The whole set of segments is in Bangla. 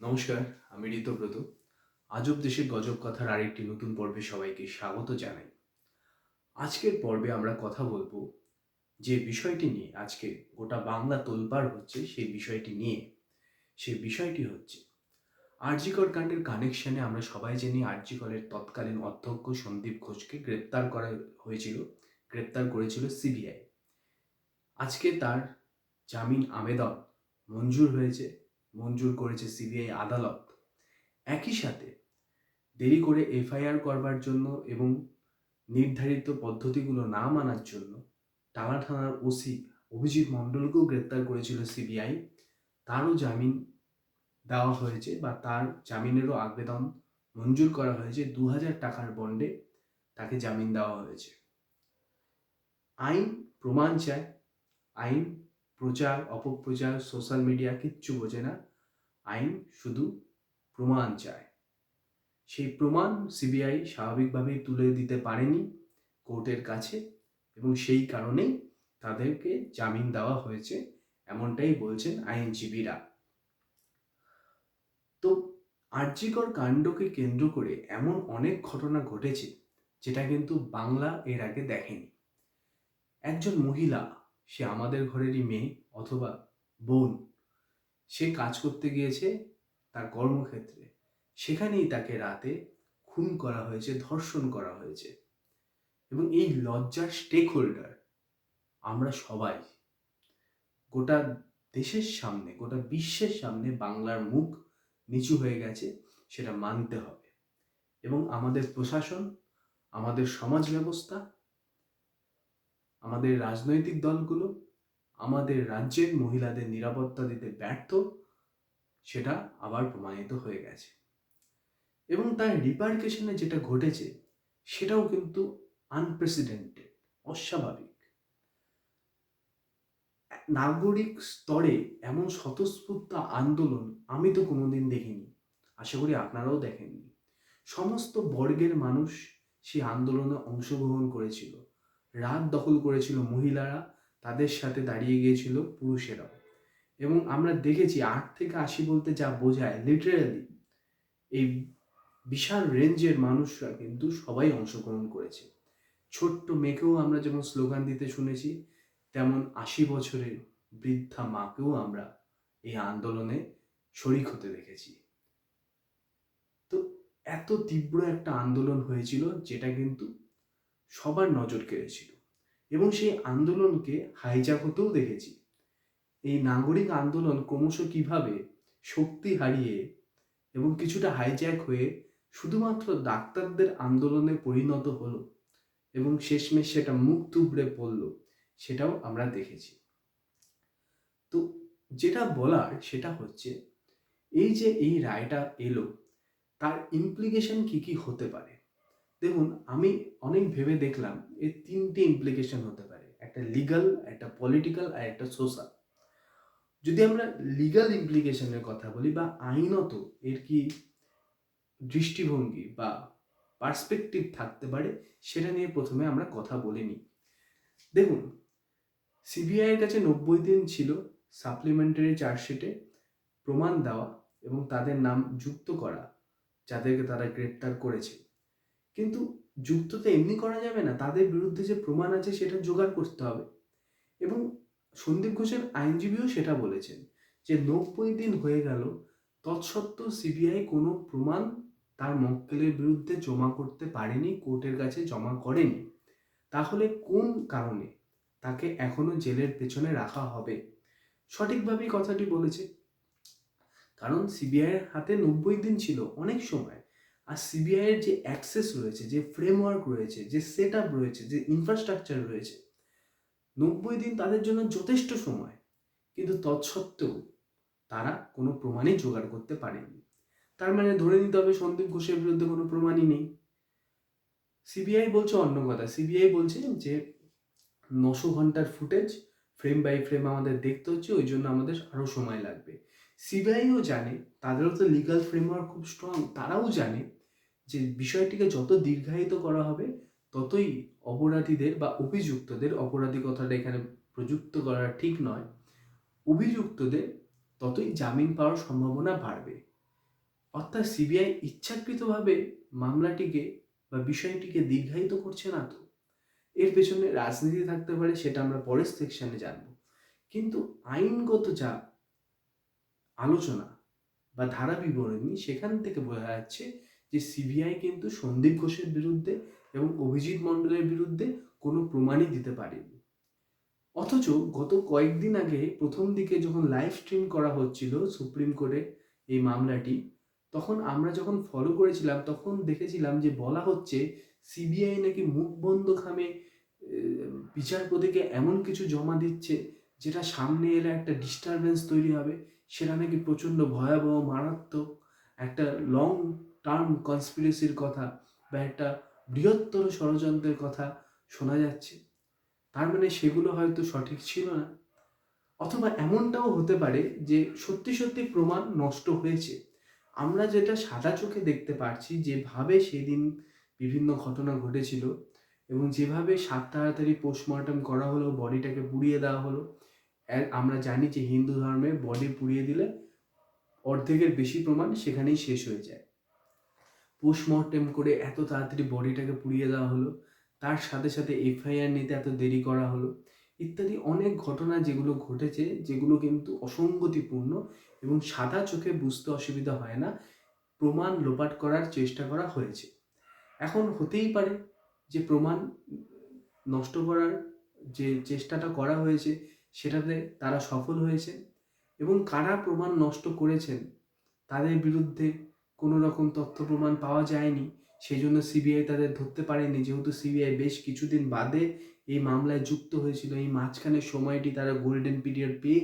নমস্কার, আমি ঋতব্রত আজব দেশের গজব কথার আরেকটি নতুন পর্বে সবাইকে স্বাগত জানাই। আজকের পর্বে আমরা কথা বলব যে বিষয়টি নিয়ে, আজকে গোটা বাংলা তোলপাড় হচ্ছে সেই বিষয়টি নিয়ে। সেই বিষয়টি হচ্ছে, আরজিকর কাণ্ডের কানেকশনে আমরা সবাই জানি আরজিকরের তৎকালীন অধ্যক্ষ সন্দীপ ঘোষকে গ্রেপ্তার করা হয়েছিল, গ্রেপ্তার করেছিল সিবিআই। আজকে তার জামিন আবেদন মঞ্জুর হয়েছে। মঞ্জুর করেছে সিবিআই আদালত। একই সাথে দেরি করে এফআইআর করবার জন্য এবং নির্ধারিত পদ্ধতিগুলো না মানার জন্য টালা থানার ওসি অভিজিৎ মণ্ডলকেও গ্রেপ্তার করেছিল সিবিআই। তারও জামিন দেওয়া হয়েছে বা তার জামিনেরও আবেদন মঞ্জুর করা হয়েছে দু হাজার টাকার বন্ডে তাকে জামিন দেওয়া হয়েছে। আইন প্রমাণ চায়, আইন প্রচার, অপপ্রচার সোশ্যাল মিডিয়া কিচ্ছু বোঝে না। আইন শুধু প্রমাণ চায়। সেই প্রমাণ সিবিআই স্বাভাবিকভাবেই তুলে দিতে পারেনি কোর্টের কাছে এবং সেই কারণেই তাদেরকে জামিন দেওয়া হয়েছে এমনটাই বলছেন আইনজীবীরা। তো আর্যিকর কাণ্ডকে কেন্দ্র করে এমন অনেক ঘটনা ঘটেছে, যেটা কিন্তু বাংলা এর আগে দেখেনি। একজন মহিলা সে আমাদের ঘরেরই মেয়ে অথবা বোন। সে কাজ করতে গিয়েছে তার কর্মক্ষেত্রে। সেখানেই তাকে রাতে খুন করা হয়েছে, ধর্ষণ করা হয়েছে। এবং এই লজ্জার স্টেক হোল্ডার আমরা সবাই। গোটা দেশের সামনে, গোটা বিশ্বের সামনে বাংলার মুখ নিচু হয়ে গেছে, সেটা মানতে হবে। এবং আমাদের প্রশাসন, আমাদের সমাজ ব্যবস্থা আমাদের রাজনৈতিক দলগুলো আমাদের রাজ্যের মহিলাদের নিরাপত্তা দিতে ব্যর্থ, সেটা আবার প্রমাণিত হয়ে গেছে। এবং তার রিপার্কেশনে যেটা ঘটেছে, সেটাও কিন্তু আনপ্রেসিডেন্টেড অস্বাভাবিক। নাগরিক স্তরে এমন স্বতঃস্ফূর্ত আন্দোলন আমি তো কোনোদিন দেখিনি, আশা করি আপনারাও দেখেননি। সমস্ত বর্গের মানুষ সেই আন্দোলনে অংশগ্রহণ করেছিল। রাত দখল করেছিল মহিলারা, তাদের সাথে দাঁড়িয়ে গিয়েছিল পুরুষেরাও। এবং আমরা দেখেছি আট থেকে আশি বলতে যা বোঝায় লিটারালি এই বিশাল রেঞ্জের মানুষরা কিন্তু সবাই অংশগ্রহণ করেছে। ছোট্ট মেয়েকেও আমরা যেমন স্লোগান দিতে শুনেছি, তেমন আশি বছরের বৃদ্ধা মাকেও আমরা এই আন্দোলনে শরিক হতে দেখেছি। তো এত তীব্র একটা আন্দোলন হয়েছিল, যেটা কিন্তু সবার নজর কেড়েছিল এবং সেই আন্দোলনকে হাইজ্যাক হতেও দেখেছি। এই নাগরিক আন্দোলন ক্রমশ কীভাবে শক্তি হারিয়ে এবং কিছুটা হাইজ্যাক হয়ে শুধুমাত্র ডাক্তারদের আন্দোলনে পরিণত হলো এবং শেষমেশ সেটা মুখ তুবড়ে পড়ল, সেটাও আমরা দেখেছি। তো যেটা বলার সেটা হচ্ছে, এই যে এই রায়টা এলো, তার ইমপ্লিকেশন কি কি হতে পারে? দেখুন, আমি অনেক ভেবে দেখলাম এর তিনটে ইমপ্লিকেশন হতে পারে। একটা লিগাল একটা পলিটিক্যাল আর একটা সোশ্যাল যদি আমরা লিগাল ইমপ্লিকেশনের কথা বলি বা আইনত এর কি দৃষ্টিভঙ্গি বা পার্সপেক্টিভ থাকতে পারে, সেটা নিয়ে প্রথমে আমরা কথা বলে নিই। দেখুন সিবিআইয়ের কাছে নব্বই দিন ছিল সাপ্লিমেন্টারি চার্জশিটে প্রমাণ দেওয়া এবং তাদের নাম যুক্ত করা, যাদেরকে তারা গ্রেপ্তার করেছে। কিন্তু যুক্ত তো এমনি করা যাবে না। তাদের বিরুদ্ধে যে প্রমাণ আছে সেটা জোগাড় করতে হবে। এবং সন্দীপ ঘোষের আইনজীবীও সেটা বলেছেন যে নব্বই দিন হয়ে গেল, তৎসত্ত্বেও সিবিআই কোনো প্রমাণ তার মক্কেলের বিরুদ্ধে জমা করতে পারেনি, কোর্টের কাছে জমা করেনি। তাহলে কোন কারণে তাকে এখনও জেলের পেছনে রাখা হবে? সঠিকভাবেই কথাটি বলেছে। কারণ সিবিআইয়ের হাতে নব্বই দিন ছিল অনেক সময়। আর সিবিআইয়ের যে অ্যাক্সেস রয়েছে, যে ফ্রেমওয়ার্ক রয়েছে, যে সেট আপ রয়েছে, যে ইনফ্রাস্ট্রাকচার রয়েছে, নব্বই দিন তাদের জন্য যথেষ্ট সময়। কিন্তু তৎসত্ত্বেও তারা কোনো প্রমাণই জোগাড় করতে পারেনি। তার মানে ধরে নিতে হবে সন্দীপ ঘোষের বিরুদ্ধে কোনো প্রমাণই নেই। সিবিআই বলছে অন্য কথা। সিবিআই বলছে যে নশো ঘণ্টার ফুটেজ ফ্রেম বাই ফ্রেম আমাদের দেখতে হচ্ছে, ওই জন্য আমাদের আরও সময় লাগবে। সিবিআইও জানে, তাদেরও তো লিগাল ফ্রেমওয়ার্ক খুব স্ট্রং তারাও জানে যে বিষয়টিকে যত দীর্ঘায়িত করা হবে, ততই অপরাধীদের বা অভিযুক্তদের অপরাধী কথাটা এখানে প্রযুক্ত করা ঠিক নয়। অভিযুক্তদের ততই জামিন পাওয়ার সম্ভাবনা বাড়বে। অর্থাৎ সিবিআই ইচ্ছাকৃতভাবে মামলাটিকে বা বিষয়টিকে দীর্ঘায়িত করছে না তো। এর পেছনে রাজনীতি থাকতে পারে সেটা আমরা পরের সেকশনে জানব। কিন্তু আইনগত যা আলোচনা বা ধারা বিবরণী সেখান থেকে বোঝা যাচ্ছে যে সিবিআই কিন্তু সন্দীপ ঘোষের বিরুদ্ধে এবং অভিজিৎ মণ্ডলের বিরুদ্ধে কোনো প্রমাণই দিতে পারেনি। অথচ গত কয়েকদিন আগে প্রথম দিকে যখন লাইভ স্ট্রিম করা হচ্ছিল সুপ্রিম কোর্টে এই মামলাটি, তখন আমরা যখন ফলো করেছিলাম, তখন দেখেছিলাম যে বলা হচ্ছে সিবিআই নাকি মুখ বন্ধ খামে বিচারপতিকে এমন কিছু জমা দিচ্ছে যেটা সামনে এলে একটা ডিস্টারবেন্স তৈরি হবে, সেটা নাকি প্রচণ্ড ভয়াবহ, মারাত্মক, একটা লং টার্ম কনস্পিরেসির কথা বা একটা বৃহত্তর ষড়যন্ত্রের কথা শোনা যাচ্ছে। তার মানে সেগুলো হয়তো সঠিক ছিল না। অথবা এমনটাও হতে পারে যে সত্যি সত্যি প্রমাণ নষ্ট হয়েছে। আমরা যেটা সাদা চোখে দেখতে পারছি, যেভাবে সেদিন বিভিন্ন ঘটনা ঘটেছিল এবং যেভাবে সাত তাড়াতাড়ি পোস্টমর্টম করা হলো বডিটাকে পুড়িয়ে দেওয়া হলো আমরা জানি যে হিন্দু ধর্মে বডি পুড়িয়ে দিলে অর্ধেকের বেশি প্রমাণ সেখানেই শেষ হয়ে যায়। পোস্টমর্টেম করে এত তাড়াতাড়ি বডিটাকে পুড়িয়ে দেওয়া হলো, তার সাথে সাথে এফআইআর নিতে এত দেরি করা হলো, ইত্যাদি অনেক ঘটনা যেগুলো ঘটেছে, যেগুলো কিন্তু অসঙ্গতিপূর্ণ এবং সাদা চোখে বুঝতে অসুবিধা হয় না, প্রমাণ লোপাট করার চেষ্টা করা হয়েছে। এখন হতেই পারে যে প্রমাণ নষ্ট করার যে চেষ্টাটা করা হয়েছে, সেটাতে তারা সফল হয়েছে এবং কারা প্রমাণ নষ্ট করেছেন, তাদের বিরুদ্ধে কোনো রকম তথ্য প্রমাণ পাওয়া যায়নি। সেই জন্য সিবিআই তাদের ধরতে পারেনি। যেহেতু সিবিআই বেশ কিছুদিন বাদে এই মামলায় যুক্ত হয়েছিল। এই মাঝখানের সময়টি তারা গোল্ডেন পিরিয়ড পেয়ে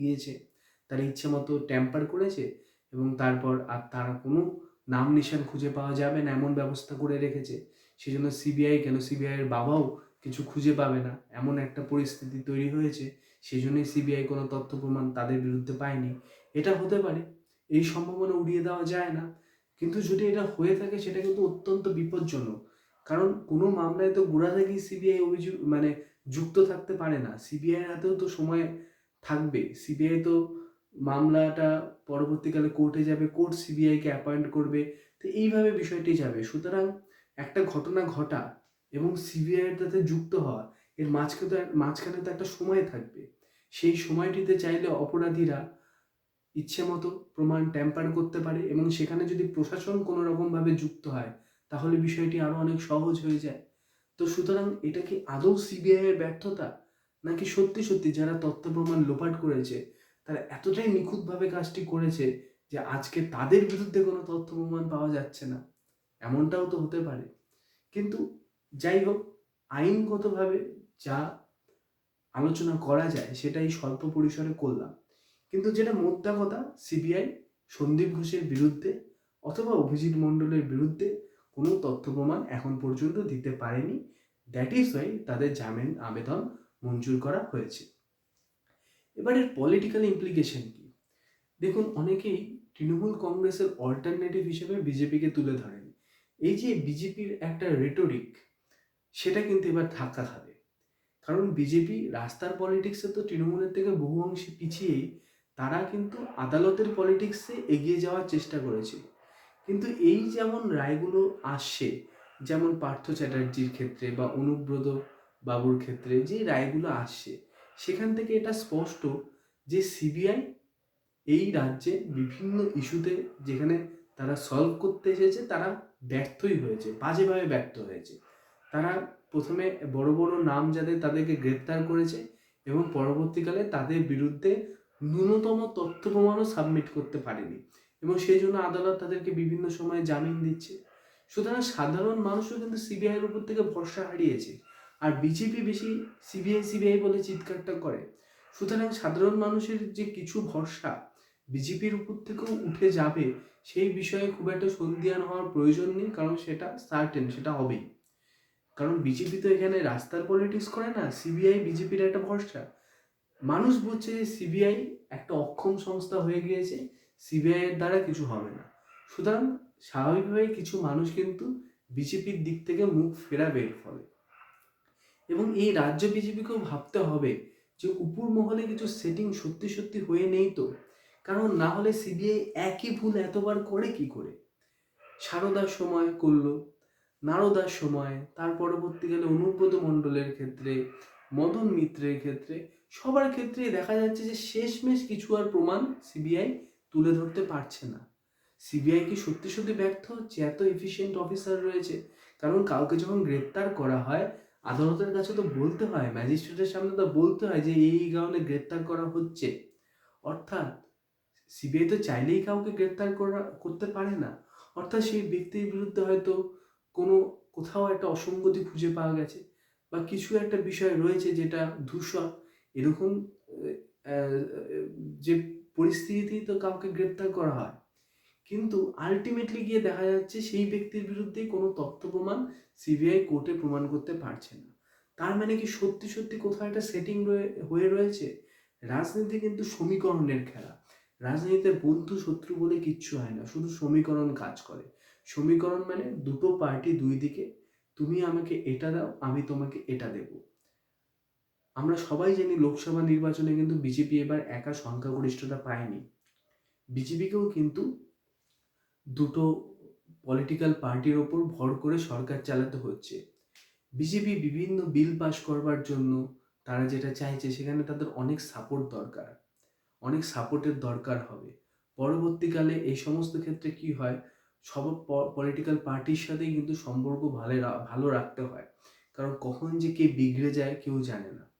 গিয়েছে। তারা ইচ্ছে মতো ট্যাম্পার করেছে এবং তারপর আর তারা কোনো নাম নিশান খুঁজে পাওয়া যাবে না, এমন ব্যবস্থা করে রেখেছে। সেই জন্য সিবিআই কেন? সিবিআইয়ের বাবাও কিছু খুঁজে পাবে না। এমন একটা পরিস্থিতি তৈরি হয়েছে। সেই জন্যই সিবিআই কোনো তথ্য প্রমাণ তাদের বিরুদ্ধে পায়নি। এটা হতে পারে। এই সম্ভাবনা উড়িয়ে দেওয়া যায় না। কিন্তু যদি এটা হয়ে থাকে, সেটা কিন্তু অত্যন্ত বিপজ্জনক। কারণ কোনো মামলায় তো গোড়া থেকেই সিবিআই অভিযোগ মানে যুক্ত থাকতে পারে না। সিবিআই হাতেও তো সময় থাকবে। সিবিআই তো মামলাটা পরবর্তীকালে কোর্টে যাবে, কোর্ট সিবিআইকে অ্যাপয়েন্ট করবে। তো এইভাবে বিষয়টি যাবে। সুতরাং একটা ঘটনা ঘটা এবং সিবিআইয়ের তাতে যুক্ত হওয়া, এর মাঝখানে তো মাঝখানে তো একটা সময় থাকবে। সেই সময়টিতে চাইলে অপরাধীরা ইচ্ছে মতো প্রমাণ ট্যাম্পার করতে পারে এবং সেখানে যদি প্রশাসন কোনো রকমভাবে যুক্ত হয়, তাহলে বিষয়টি আরও অনেক সহজ হয়ে যায়। তো সুতরাং এটা কি আদৌ সিবিআইয়ের ব্যর্থতা? নাকি সত্যি সত্যি যারা তথ্য প্রমাণ লোপাট করেছে, তারা এতটাই নিখুঁতভাবে কাজটি করেছে যে আজকে তাদের বিরুদ্ধে কোনো তথ্য প্রমাণ পাওয়া যাচ্ছে না? এমনটাও তো হতে পারে। কিন্তু যাই হোক, আইনগতভাবে যা আলোচনা করা যায়, সেটাই স্বল্প পরিসরে করলাম। কিন্তু যেটা মোদ্দা কথা সিবিআই সন্দীপ ঘোষের বিরুদ্ধে অথবা অভিজিৎ মণ্ডলের বিরুদ্ধে কোনো তথ্য প্রমাণ এখন পর্যন্ত দিতে পারেনি। দ্যাট ইজ ওয়াই তাদের জামিন আবেদন মঞ্জুর করা হয়েছে। এবার এর পলিটিক্যাল ইমপ্লিকেশন কি? দেখুন, অনেকেই তৃণমূল কংগ্রেসের অল্টারনেটিভ হিসেবে বিজেপিকে তুলে ধরেন। এই যে বিজেপির একটা রেটোরিক সেটা কিন্তু এবার ধাক্কা খাবে। কারণ বিজেপি রাস্তার পলিটিক্সে তো তৃণমূলের থেকে বহু অংশে পিছিয়েই তারা কিন্তু আদালতের পলিটিক্সে এগিয়ে যাওয়ার চেষ্টা করেছে। কিন্তু এই যেমন রায়গুলো আসছে, যেমন পার্থ চ্যাটার্জির ক্ষেত্রে বা অনুব্রত বাবুর ক্ষেত্রে যে রায়গুলো আসছে, সেখান থেকে এটা স্পষ্ট যে সিবিআই এই রাজ্যে বিভিন্ন ইস্যুতে যেখানে তারা সলভ করতে এসেছে, তারা ব্যর্থই হয়েছে, বাজেভাবে ব্যর্থ হয়েছে। তারা প্রথমে বড় বড় নাম যাদের তাদেরকে গ্রেপ্তার করেছে এবং পরবর্তীকালে তাদের বিরুদ্ধে ন্যূনতম তথ্য প্রমাণও সাবমিট করতে পারেনি এবং সেই জন্য আদালত তাদেরকে বিভিন্ন সময়ে জামিন দিচ্ছে। সুতরাং সাধারণ মানুষও কিন্তু সিবিআইয়ের উপর থেকে ভরসা হারিয়েছে আর বিজেপি বেশি সিবিআই সিবিআই বলে চিৎকারটা করে। সুতরাং সাধারণ মানুষের যে কিছু ভরসা বিজেপির উপর থেকেও উঠে যাবে সেই বিষয়ে খুব একটা সন্ধিয়ান হওয়ার প্রয়োজন নেই, কারণ সেটা সার্টেন সেটা হবেই। কারণ বিজেপি তো এখানে রাস্তার পলিটিক্স করে না, সিবিআই, বিজেপির একটা ভরসা। মানুষ বলছে সিবিআই একটা অক্ষম সংস্থা হয়ে গিয়েছে সিবিআইয়ের দ্বারা কিছু হবে না। সুতরাং স্বাভাবিকভাবে কিছু মানুষ কিন্তু বিজেপির দিক থেকে মুখ ফেরাবে এর ফলে এবং এই রাজ্য বিজেপিকেও ভাবতে হবে যে উপর মহলে কিছু সেটিং সত্যি সত্যি হয়ে নেই তো। কারণ না হলে সিবিআই একই ভুল এতবার করে কি করে? সারদার সময় করল, নারদার সময়, তার পরবর্তীকালে অনুব্রত মণ্ডলের ক্ষেত্রে, মদন মিত্রের ক্ষেত্রে সবার ক্ষেত্রেই দেখা যাচ্ছে যে শেষমেশ কিছু আর প্রমাণ সিবিআই তুলে ধরতে পারছে না। সিবিআই কি সত্যি সত্যি ব্যর্থ? হচ্ছে এত এফিসিয়েন্ট অফিসার রয়েছে? কারণ কাউকে যখন গ্রেপ্তার করা হয়, আদালতের কাছে তো বলতে হয়, ম্যাজিস্ট্রেটের সামনে তো বলতে হয় যে এই কারণে গ্রেপ্তার করা হচ্ছে। অর্থাৎ সিবিআই তো চাইলেই কাউকে গ্রেপ্তার করা, করতে পারে না। অর্থাৎ সেই ব্যক্তির বিরুদ্ধে হয়তো কোনো কোথাও একটা অসঙ্গতি খুঁজে পাওয়া গেছে বা কিছু একটা বিষয় রয়েছে যেটা ধূসর। এরকম যে পরিস্থিতি তো কাউকে গ্রেপ্তার করা হয়। কিন্তু আলটিমেটলি গিয়ে দেখা যাচ্ছে সেই ব্যক্তির বিরুদ্ধেই কোনো তথ্য প্রমাণ সিবিআই কোর্টে প্রমাণ করতে পারছে না। তার মানে কি সত্যি সত্যি কোথাও একটা সেটিং হয়ে রয়েছে? রাজনীতি কিন্তু সমীকরণের খেলা। রাজনীতিতে বন্ধু শত্রু বলে কিচ্ছু হয় না, শুধু সমীকরণ কাজ করে। সমীকরণ মানে দুটো পার্টি দুই দিকে, তুমি আমাকে এটা দাও, আমি তোমাকে এটা দেব। আমরা সবাই জানি লোকসভা নির্বাচনে কিন্তু বিজেপি এবার একা সংখ্যাগরিষ্ঠতা পায়নি। বিজেপিকেও কিন্তু দুটো পলিটিক্যাল পার্টির ওপর ভর করে সরকার চালাতে হচ্ছে। বিজেপি বিভিন্ন বিল পাস করবার জন্য তারা যেটা চাইছে সেখানে তাদের অনেক সাপোর্ট দরকার। অনেক সাপোর্টের দরকার হবে। পরবর্তীকালে এই সমস্ত ক্ষেত্রে কি হয়? সব পলিটিক্যাল পার্টির সাথেই কিন্তু সম্পর্ক ভালো ভালো রাখতে হয়। কারণ কখন যে কে বিগড়ে যায় কেউ জানে না।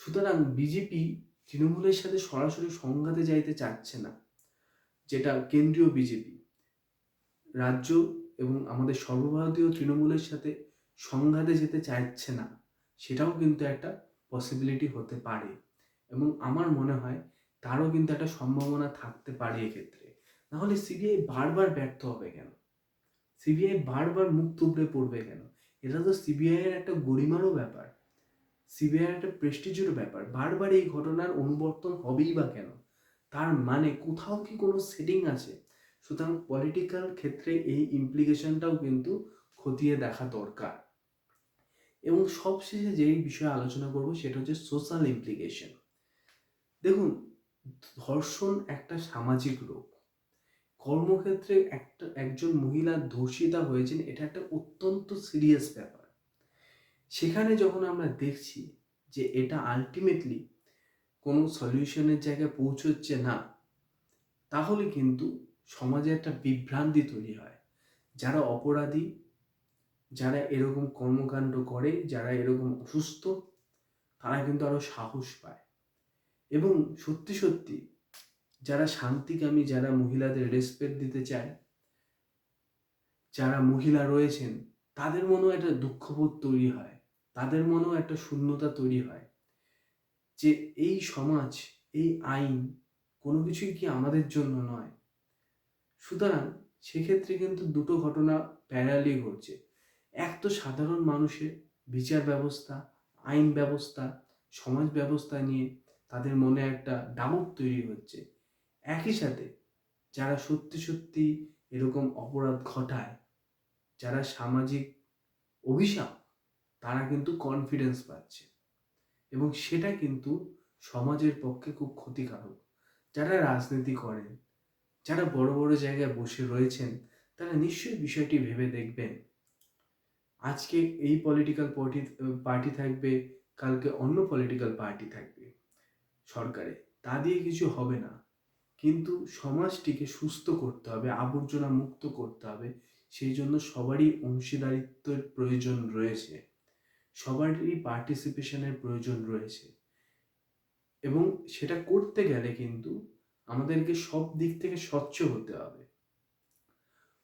সুতরাং বিজেপি তৃণমূলের সাথে সরাসরি সংঘাতে যাইতে চাচ্ছে না, যেটা কেন্দ্রীয় বিজেপি। রাজ্য এবং আমাদের সর্বভারতীয় তৃণমূলের সাথে সংঘাতে যেতে চাইছে না, সেটাও কিন্তু একটা পসিবিলিটি হতে পারে এবং আমার মনে হয় তারও কিন্তু একটা সম্ভাবনা থাকতে পারে এক্ষেত্রে। নাহলে সিবিআই বারবার ব্যর্থ হবে কেন? সিবিআই বারবার মুখ তুবড়ে পড়বে কেন? এটা তো সিবিআই এর একটা গরিমারও ব্যাপার। সিবিআই একটা প্রেস্টিজেরও ব্যাপার। বারবার এই ঘটনার অনুবর্তন হবেই বা কেন? তার মানে কোথাও কি কোনো সেটিং আছে? সুতরাং পলিটিক্যাল ক্ষেত্রে এই ইমপ্লিকেশনটাও কিন্তু খতিয়ে দেখা দরকার। এবং সবশেষে যেই বিষয়ে আলোচনা করব সেটা হচ্ছে সোশ্যাল ইমপ্লিকেশন দেখুন, ধর্ষণ একটা সামাজিক রোগ। কর্মক্ষেত্রে একটা, একজন মহিলা ধর্ষিতা হয়েছেন, এটা একটা অত্যন্ত সিরিয়াস ব্যাপার। সেখানে যখন আমরা দেখছি যে এটা আলটিমেটলি কোনো সলিউশনের জায়গায় পৌঁছচ্ছে না, তাহলে কিন্তু সমাজে একটা বিভ্রান্তি তৈরি হয়। যারা অপরাধী, যারা এরকম কর্মকাণ্ড করে, যারা এরকম অসুস্থ, তারা কিন্তু আরও সাহস পায়। এবং সত্যি সত্যি যারা শান্তিকামী, যারা মহিলাদের রেসপেক্ট দিতে চায়, যারা মহিলা রয়েছেন, তাদের মনেও একটা দুঃখবোধ তৈরি হয়। তাদের মনেও একটা শূন্যতা তৈরি হয় যে এই সমাজ, এই আইন কোনো কিছুই কি আমাদের জন্য নয়। সুতরাং সেক্ষেত্রে কিন্তু দুটো ঘটনা প্যারালি ঘটছে। এক তো সাধারণ মানুষের বিচার ব্যবস্থা, আইন ব্যবস্থা, সমাজ ব্যবস্থা নিয়ে তাদের মনে একটা ডাউট তৈরি হচ্ছে। একই সাথে যারা সত্যি সত্যি এরকম অপরাধ ঘটায়, যারা সামাজিক অভিশাপ তারা কিন্তু কনফিডেন্স পাচ্ছে। এবং সেটা কিন্তু সমাজের পক্ষে খুব ক্ষতিকারক। যারা রাজনীতি করেন, যারা বড় বড় জায়গায় বসে রয়েছেন, তারা নিশ্চয়ই বিষয়টি ভেবে দেখবেন। আজকে এই পলিটিক্যাল পার্টি পার্টি থাকবে, কালকে অন্য পলিটিক্যাল পার্টি থাকবে সরকারে। তা দিয়ে কিছু হবে না। কিন্তু সমাজটিকে সুস্থ করতে হবে, আবর্জনা মুক্ত করতে হবে। সেই জন্য সবারই অংশীদারিত্বের প্রয়োজন রয়েছে। সবারই পার্টিসিপেশনের প্রয়োজন রয়েছে। এবং সেটা করতে গেলে কিন্তু আমাদেরকে সব দিক থেকে স্বচ্ছ হতে হবে।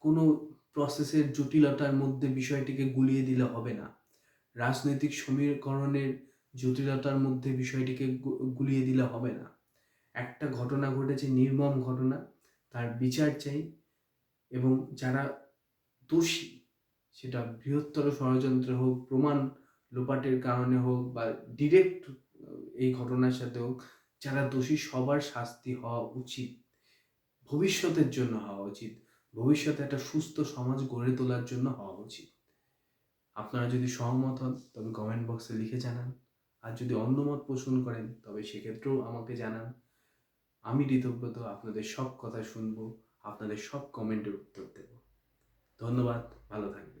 কোনো প্রসেসের জটিলতার মধ্যে বিষয়টিকে গুলিয়ে দিলে হবে না। রাজনৈতিক সমীকরণের জটিলতার মধ্যে বিষয়টিকে গুলিয়ে দিলে হবে না। একটা ঘটনা ঘটেছে, নির্মম ঘটনা। তার বিচার চাই এবং যারা দোষী, সেটা বৃহত্তর ষড়যন্ত্র হোক, প্রমাণ লোপাটের কারণে হোক বা ডিরেক্ট এই ঘটনার সাথে হোক, যারা দোষী, সবার শাস্তি হওয়া উচিত। ভবিষ্যতের জন্য হওয়া উচিত। ভবিষ্যতে একটা সুস্থ সমাজ গড়ে তোলার জন্য হওয়া উচিত। আপনারা যদি সহমত হন, তবে কমেন্ট বক্সে লিখে জানান। আর যদি অন্য মত পোষণ করেন, তবে সেক্ষেত্রেও আমাকে জানান। আমি কৃতজ্ঞত, আপনাদের সব কথা শুনব, আপনাদের সব কমেন্টের উত্তর দেব। ধন্যবাদ, ভালো থাকবেন।